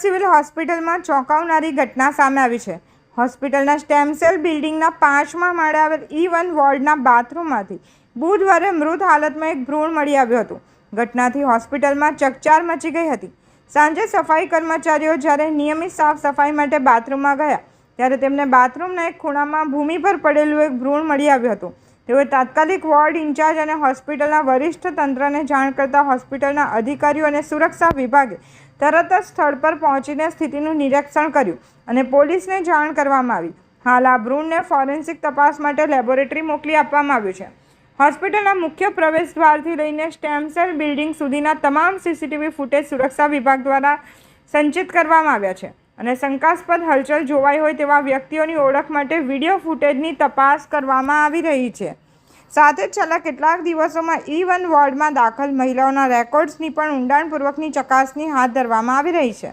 Civil હોસ્પિટલમાં ચોંકાવનારી ઘટના સામે આવી છે. હોસ્પિટલના સ્ટેમસેલ બિલ્ડિંગના પાંચમા માળે આવેલ ઈ વન વોર્ડના બાથરૂમમાંથી બુધવારે મૃત હાલતમાં એક ભ્રૂણ મળી આવ્યું હતું. ઘટનાથી હોસ્પિટલમાં ચકચાર મચી ગઈ હતી. સાંજે સફાઈ કર્મચારીઓ જ્યારે નિયમિત સાફ સફાઈ માટે બાથરૂમમાં ગયા, ત્યારે તેમને બાથરૂમના એક ખૂણામાં ભૂમિ પર પડેલું એક ભ્રૂણ મળી આવ્યું હતું. તેઓએ તાત્કાલિક વોર્ડ ઇન્ચાર્જ અને હોસ્પિટલના વરિષ્ઠ તંત્રને જાણ કરતા હોસ્પિટલના અધિકારીઓ અને સુરક્ષા વિભાગે તરત જ સ્થળ પર પહોંચીને સ્થિતિનું નિરીક્ષણ કર્યું અને પોલીસને જાણ કરવામાં આવી. હાલ આ ભ્રૂણને ફોરેન્સિક તપાસ માટે લેબોરેટરી મોકલી આપવામાં આવ્યું છે. હોસ્પિટલના મુખ્ય પ્રવેશ દ્વારથી લઈને સ્ટેમસેલ બિલ્ડિંગ સુધીના તમામ સીસીટીવી ફૂટેજ સુરક્ષા વિભાગ દ્વારા સંચિત કરવામાં આવ્યા છે. અને શંકાસ્પદ હલચલ જોવાઈ હોય તેવા વ્યક્તિઓની ઓળખ માટે વીડિયો ફૂટેજની તપાસ કરવામાં આવી રહી છે. સાથે જ છેલ્લા કેટલાક દિવસોમાં ઈ વન વોર્ડમાં દાખલ મહિલાઓના રેકોર્ડ્સની પણ ઊંડાણપૂર્વકની ચકાસણી હાથ ધરવામાં આવી રહી છે.